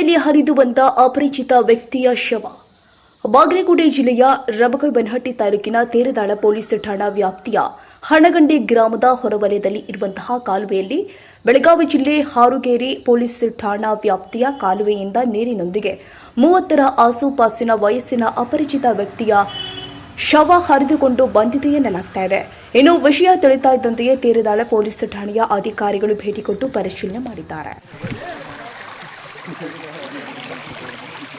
ಕಾಲುವೆಯಲ್ಲಿ ಹರಿದು ಬಂದ ಅಪರಿಚಿತ ವ್ಯಕ್ತಿಯ ಶವ. ಬಾಗಲಕೋಟೆ ಜಿಲ್ಲೆಯ ರಬಕೈಬನಹಟ್ಟಿ ತಾಲೂಕಿನ ತೇರದಾಳ ಪೊಲೀಸ್ ಠಾಣಾ ವ್ಯಾಪ್ತಿಯ ಹಣಗಂಡಿ ಗ್ರಾಮದ ಹೊರವಲಯದಲ್ಲಿ ಇರುವಂತಹ ಕಾಲುವೆಯಲ್ಲಿ ಬೆಳಗಾವಿ ಜಿಲ್ಲೆ ಹಾರುಗೇರಿ ಪೊಲೀಸ್ ಠಾಣಾ ವ್ಯಾಪ್ತಿಯ ಕಾಲುವೆಯಿಂದ ನೀರಿನೊಂದಿಗೆ ಮೂವತ್ತರ ಆಸುಪಾಸಿನ ವಯಸ್ಸಿನ ಅಪರಿಚಿತ ವ್ಯಕ್ತಿಯ ಶವ ಹರಿದುಕೊಂಡು ಬಂದಿದೆ ಎನ್ನಲಾಗ್ತಾ ಇದೆ. ಇನ್ನು ವಿಷಯ ತಿಳಿತಾ ಇದ್ದಂತೆಯೇ ತೇರದಾಳ ಪೊಲೀಸ್ ಠಾಣೆಯ ಅಧಿಕಾರಿಗಳು ಭೇಟಿ ಕೊಟ್ಟು ಪರಿಶೀಲನೆ ಮಾಡಿದ್ದಾರೆ. やめました。